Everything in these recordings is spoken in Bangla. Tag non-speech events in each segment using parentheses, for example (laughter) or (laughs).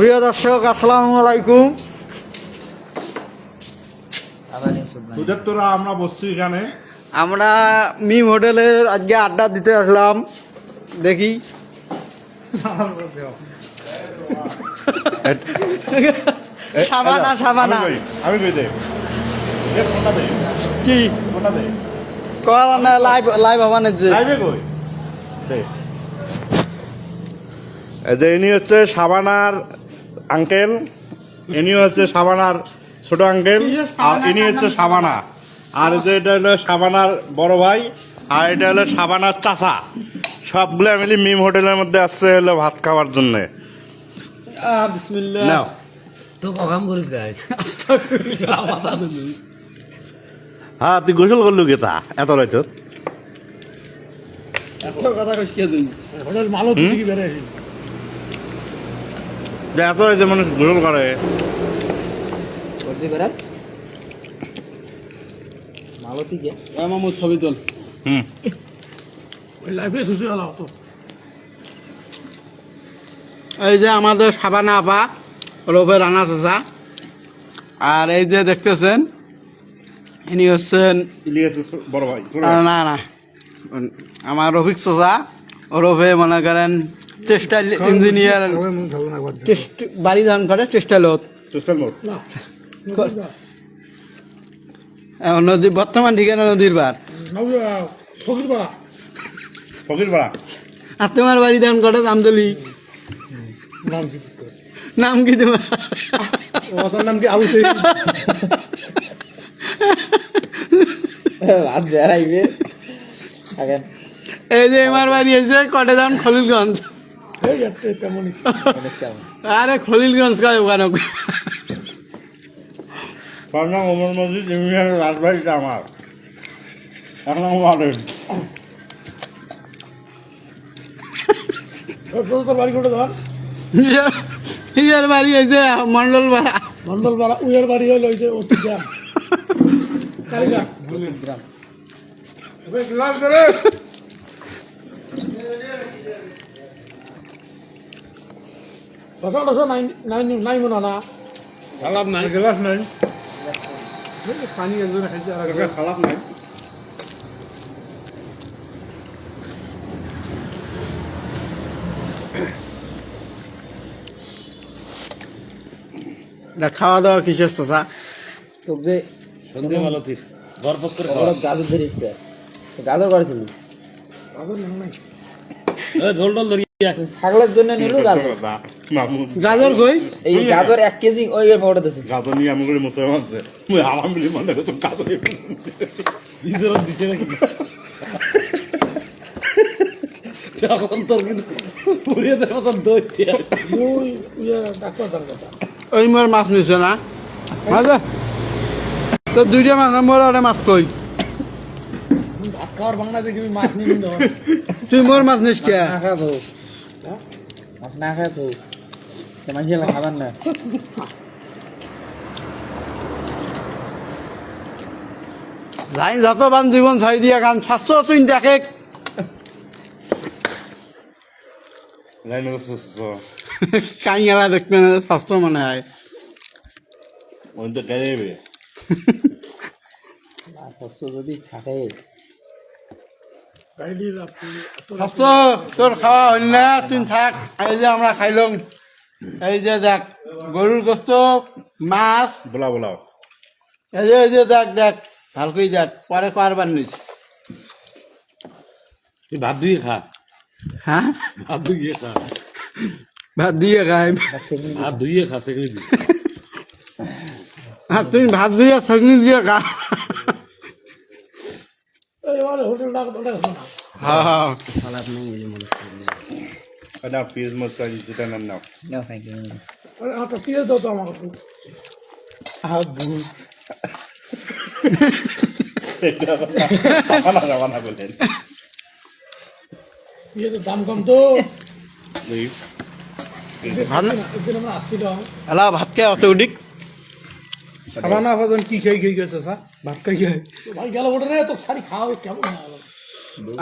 প্রিয় দর্শক আসসালামু আলাইকুম। তোরা আমরা বসছি এখানে। আমরা মিম হোটেলের আজকে আড্ডা দিতে আসলাম। দেখি। সাবানা সাবানা। আমি কই, দে। দে ফোনটা দে। কি কল না লাইভ লাইভ হবানের যে। লাইভে কই? দে। এই যে ইনি হচ্ছে সাবানার আঙ্কেল ইনি হচ্ছে সাবানার ছোট আঙ্কেল আর ইনি হচ্ছে সাবানা আর যে এটা হলো সাবানার বড় ভাই আর এটা হলো সাবানার চাচা। সবগুলো মিলি মিম হোটেলের মধ্যে আসছে হলো ভাত খাওয়ার জন্য। হ্যাঁ তুই গোসল করলু গেতা এত রাইত? এত কথা কইছিস তুই? হোটেল মালো? কি বেড়ে যে এত মানুষ করে। করতে বেড়ান মালো থেকে মামু ছবি তোল। হুম। লাইফে খুশি হলাম তো এই যে আমাদের সাবানা আপা রোভে রানা চাচা। আর এই যে দেখতেছেন ইনি হচ্ছেন বড় ভাই না না আমার রফিক চাচা ওরফে মনে করেন টেক্সটাইল ইঞ্জিনিয়ার বাড়ি ধান করে টেক্সটাইলত নদী বর্তমান ঠিকানা নদীর বার আর তোমার বাড়ি ধান করে আমদলি নাম নাম কি তোমার? নাম কি? আবু এই যে আমার বাড়ি এসে কটে ধান খলিলগঞ্জ। এই যাচ্ছে তেমনই। আরে খলিলগঞ্জ কয় ওখানে। তার নাম ওমর মসজিদ ইউনিয়ন রাজবাড়িটা আমার। তোর বাড়ি করে ধর? ইয়ার বাড়ি এসে মন্ডল পাড়া মন্ডল পাড়া উয়ের বাড়ি হলো ওই যে কালীঘাট। গ্লাস করে দশা দশা নাই নাই নাই মনে না। খালাপ নাই। গ্লাস নাই। পানি একজন খাইছে আর তোকে নাই। না, খাওয়া দাওয়া কিসের চাচা তোকে সন্ধে ভালো ঠিক গর্ব করে ওরা গাজর ধরে গাজর করেছিল ঝোল টোল ধরি ছাগলের জন্য নিল গাজর। গাজর কই? এই গাজর এক কেজি ওই পাউডার দিছে। গাজর নিয়ে আমি করে মানছে মুই মিলি মনে করতো গাজর নিজের দিচ্ছে নাকি? তখন তোর কিন্তু পুরিয়ে দেওয়ার মতন দই ওই মোর মাছ নিছে না? মাঝে তো দুইটা মাছ মোর আরে মাছ কই? ভাত খাওয়ার বাংলা দেখি মাছ নিয়ে তুই মোর মাছ নিস কে? না খা তো মাছ না খা তো মাঝে খাবার না যাই যত বান জীবন ছাই দিয়া কান স্বাস্থ্য তুই দেখে। লাইন সুস্থ। কাইয়ালা দেখতে না স্বাস্থ্য মনে হয়। ওই তো যাবে শস্য যদি থাকে। স্বাস্থ্য তোর খাওয়া হইল না তুই থাক। এই যে আমরা খাইলাম। এই যে দেখ গরুর গোস্ত মাছ। বলা বলাও। এই যে এই যে দেখ দেখ ভালকৈ দেখ পরে কারবার নিস। তুই ভাত দিয়ে খা। হ্যাঁ? ভাত দিয়ে খা। ভাত দিয়ে খাই। ভাত ধুইয়ে খা সেগুলি আর তুই ভাত দিয়ে সগনি দিয়ে খা। এবারে হোটেল। ডাক ওটা হ্যাঁ হ্যাঁ সালাদ নেই এই মনে না পিস মতো যেটা নাম নাও না থ্যাংক ইউ আরে আটা দিয়ে দাও তো আমাকে আবু খানা যাবা না বললেন ইয়ে তো দাম কম তো দেখি ভাত একদিন আমরা আসছিলাম এলা ভাত খাই অত উদিক খাবানা ভজন কি খাই খাই গেছে স্যার ভাত খাই খাই ভাই গেল ওটা রে তো খালি খাও কেমন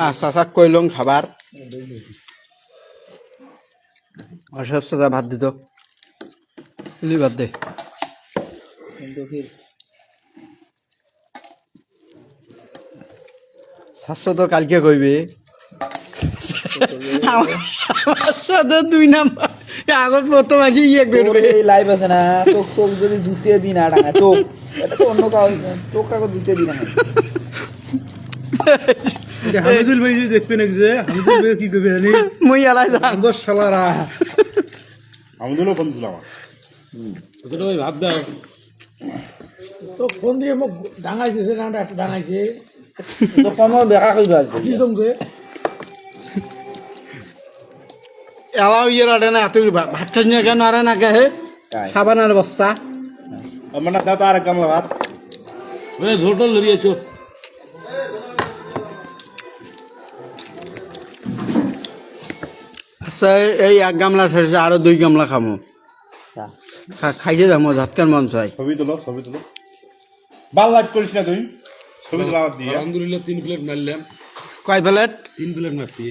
আচ্ছা আচ্ছা কইলং খাবার। অসব সাজা ভাত দিত। লিভার দে। কিন্তু ফির সাতশো তো কালকে কইবে। সাথে দুই নাম্বার। আগত প্রথম আসি ইয়ে করবে লাইভ আছে না চোখ চোখ যদি জুতিয়ে দিই না ডাঙা চোখ এটা তো অন্য কাউ চোখ কাগজ জুতিয়ে দিই না (laughs) হামিদুল ভাই যদি দেখবেন এক যে হামিদুল ভাই কি করবে জানি? মুই এলাই যান আগর শালারা। আমাদেরও ফোন ছিল আমার। তো ফোন দিয়ে মোক ডাঙাইছে না একটা ডাঙাইছে। তো কোনো দেখা কইবা আজকে কি তোমকে এলাও ইয়ে আরে না তুই ভাত খাই না কেন? আরে না কে হে? তাই। সাবানের বস্তা। মানে দাও তো আর এক গামলা ভাত। আচ্ছা এই- এক গামলা শেষে আরও দুই গামলা খামো। তা। খা- খাইতে যাব ঝাটকার মন চাই। ছবি তোলো ছবি তোলো। ভালো লাইট করিস না তুই? ছবি তোলা দিয়ে। আলহামদুলিল্লাহ তিন প্লেট মারলাম কয় প্লেট তিন প্লেট মারছি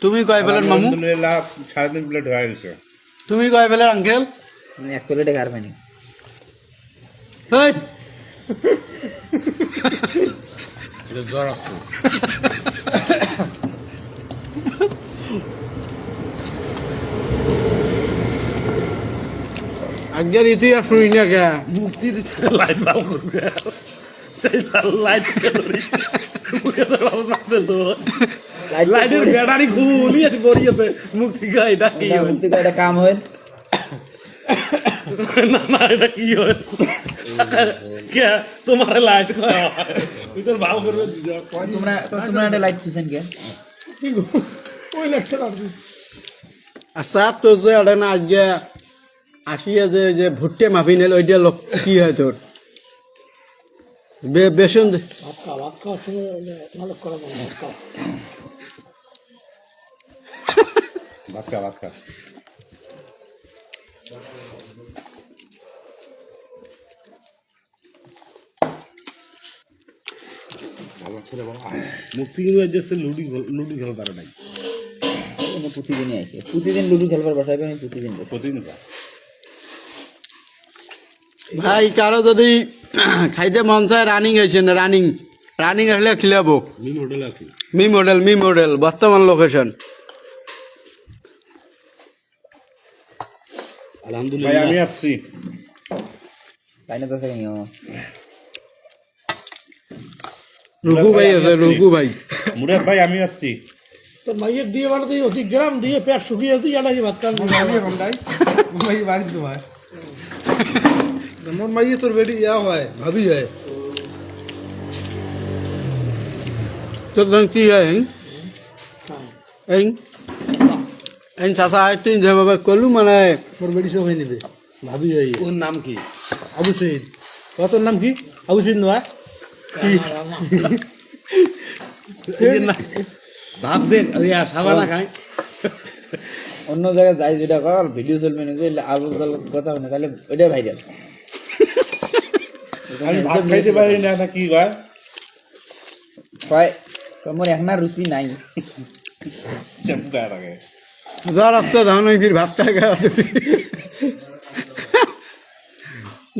তুমি কয় প্লেট মামু? আলহামদুলিল্লাহ সাড়ে তিন প্লেট হয়ে গেছে। তুমি কয় প্লেট আঙ্কেল মানে এক প্লেটে খার পাইনি এই জ্বর আসছে। (laughs) আজকের ইতিহাস শুনি না কে? মুক্তি দিচ্ছে লাইট ভালো করবে। সেই লাইট লাইটের ব্যাটারি খুলিয়ে পড়িয়েছে মুক্তি গা এটা কি বলতে গেলে এটা কাম হয়। না না এটা কি হয়? কে তোমার লাইট তুই তোর ভালো করবে তোমরা তোমরা একটা লাইট খুঁজছেন কে? গো? ওই কি। আচ্ছা তো যে আজকে আসিয়া যে যে ভুট্টে মাফি নিল ওইটা লোক কি হয় তোর? বে- বেসন খা মুক্তি কিন্তু আজ যাচ্ছে লুডি লুডি খেলা নাই। আমি প্রতিদিনই আসি। প্রতিদিন লুডু খেলবার বাসায় প্রতিদিন। প্রতিদিন ভাই কারও যদি খাইতে মন চায় রানিং হয়েছে না রানিং রানিং আসলে খিলাবো। মি মডেল মি মডেল বর্তমান লোকেশন আলহামদুলিল্লাহ। আমি আসছি। তো ভাই আছে ভাই। মুরাদ ভাই আমি আসছি। তো মাইয়ের দিয়ে বাড়াতে অতি গ্রাম দিয়ে পেট শুকিয়ে দিয়ে নাকি ভাত খান। আমি এখন বাড়ি তোমার। মোর মাইয়ে তোর বেটি ইয়া হয় ভাবি হয় তোর ধন কি হয় hein? hein? hein চাচা তিন যেভাবে করলু মানে মোর বেটি সব হয়ে নিবে ভাবি হয় ওর নাম কি আবু সঈদ তোর নাম কি আবু সঈদ নয় ভাত দে ইয়া সাবানা খাই অন্য জায়গায় যাই যেটা কর ভিডিও চলবে না যে আলু কথা হয় না তাহলে ওইটাই ভাইরাল আমি ভাত খাইতে পারি না না কি কয়? কয় তোমার এখন আর রুচি নাই। জ্বর আসছে তখন ওই ফির ভাতটা খাওয়া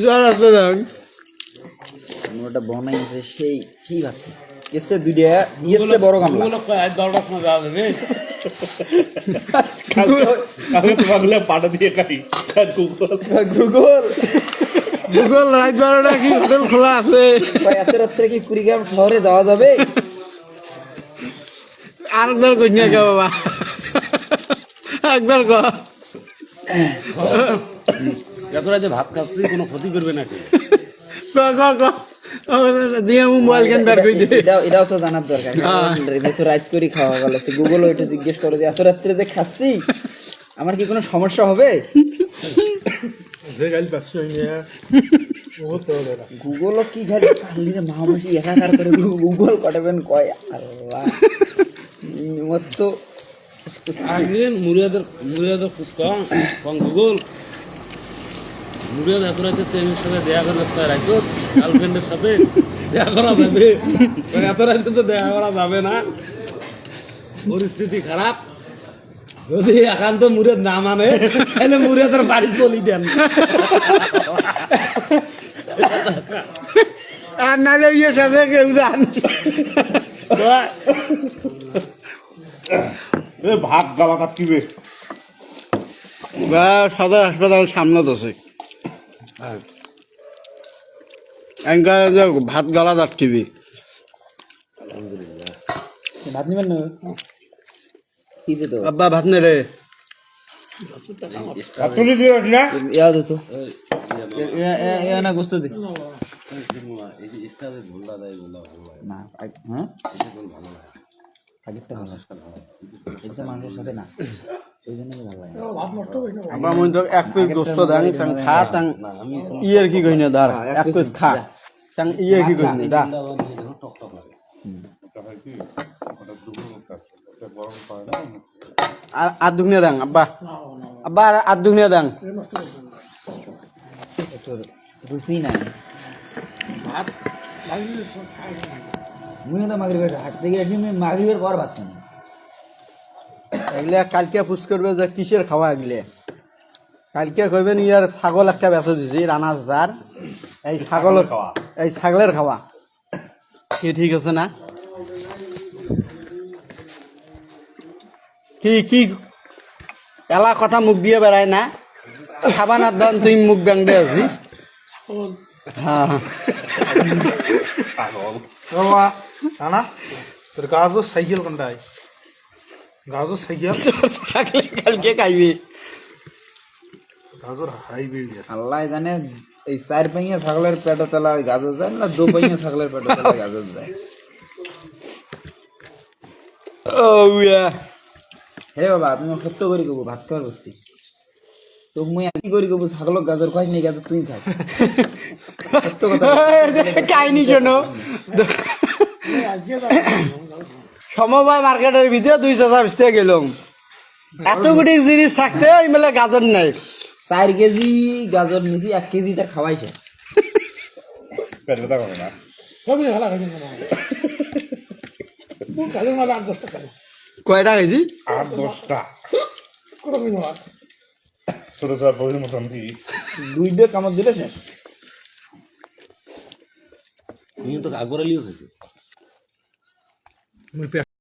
জ্বর আসছে তখন ওটা বনাই আছে সেই সেই ভাবছি এসে দুইটা এসে বড় গামলা। ওগুলো কয় সময় যাওয়া যাবে কালকে তোমাগুলো পাটা দিয়ে খাই। কুকুর গুগল। গুগল রাত বারোটা কি হোটেল খোলা আছে? এত রাত্রে কি কুড়িগ্রাম শহরে যাওয়া যাবে? আরেকবার কন্যা কে বাবা? একবার ক এত রাতে ভাত খাচ্ছি কোনো ক্ষতি করবে নাকি? ক ক ক দিয়ে মোবাইল কেন বের করে দে এটাও তো জানার দরকার। হ্যাঁ। তো রাইজ করে খাওয়া গেল। গুগল ওইটা জিজ্ঞেস করে যে এত রাত্রে যে খাচ্ছি আমার কি কোনো সমস্যা হবে? যে পাচ্ছি ওরা গুগল কি খালি পারলি রে মহামাসি একাকার করে গুগল কটাবেন কয় আল্লাহ। মোর তো আগে মুরিয়াদের মুরিয়াদের ফুচকা কম গুগল। মুরিয়াদ এত রাতে চেনের সাথে দেখা করার গার্লফ্রেন্ডের সাথে দেখা করা যাবে এত রাতে তো দেখা করা যাবে না। পরিস্থিতি খারাপ যদি একান্ত মুরেদ না মানে তাহলে মুরেদের বাড়ি বলি দেন। আর নাহলে ইয়ে সাথে কেউ যান এ ভাত গালা কিবে বা? সদর হাসপাতাল সামনে আছে। এনকা যে ভাত গলা দাটকিবি ভাত নিবেন না আব্বা ভাত নে রে। তুলি দিস না? ইয়া দে তো। ইয়া না গোস্ত দে। না হ্যাঁ? আগেরটা ভালো। এটা মাংসের সাথে না। এই জন্য ভালো লাগে। ভাত নষ্ট করি না আব্বা মই তো এক পিস দোস্ত দাং তাং খা তাং ইয়ের কি কইনা দার এক পিস খা। তাং ইয়ে কি কইনা দা আর আর দুনিয়া দাং আব্বা আব্বা আর আর দুনিয়া দাং বুঝি না। মুই তো মাগরিবের হাট থেকে আসি মাগরিবের পর খাই না। কালকে পুষ করবে যে কিসের খাওয়া এগুলো কালকে কইবেন ইয়ার ছাগল একটা বেচে দিছি রানা চার এই ছাগলের খাওয়া। এই ছাগলের খাওয়া কি ঠিক আছে না কি কি? এলা কথা মুখ দিয়ে বেড়ায় না। সাবানার দান তুই মুখ ব্যাংদে আছি হ্যাঁ। তোর গাছও সাইকেল কোনটাই? গাছও সাইকেল ছাগলে কালকে খাইবি? গাছর হাইবে আল্লাহ জানে এই চার পাইয়া ছাগলের পেটে তলা গাজর যায় না দু পাইয়া ছাগলের পেটে তলা গাজর যায়? ও ইয়া। হে বাবা তুমি সত্য করে কবো ভাত খাওয়ার বসছি। তো মুই কি করি কব ছাগলক গাজর খাই নি গাজর তুই খাই সত্য কথা (laughs) কাহিনী শোনো। তো সমবায় মার্কেটের ভিতরে দুই চাচা বেচতে গেলাম। এতগুলি জিনিস থাকতে ওই মেলে গাজর নাই। চার কেজি গাজর নিছি এক কেজি তার খাওয়াইছে পেট ব্যথা করে না। কয়টা কেজি আট দশটা। ছোট ছোট বহির মতন দি। দুই দিয়ে কামড় দিলে শেষ। তো আগরালিও হয়েছে।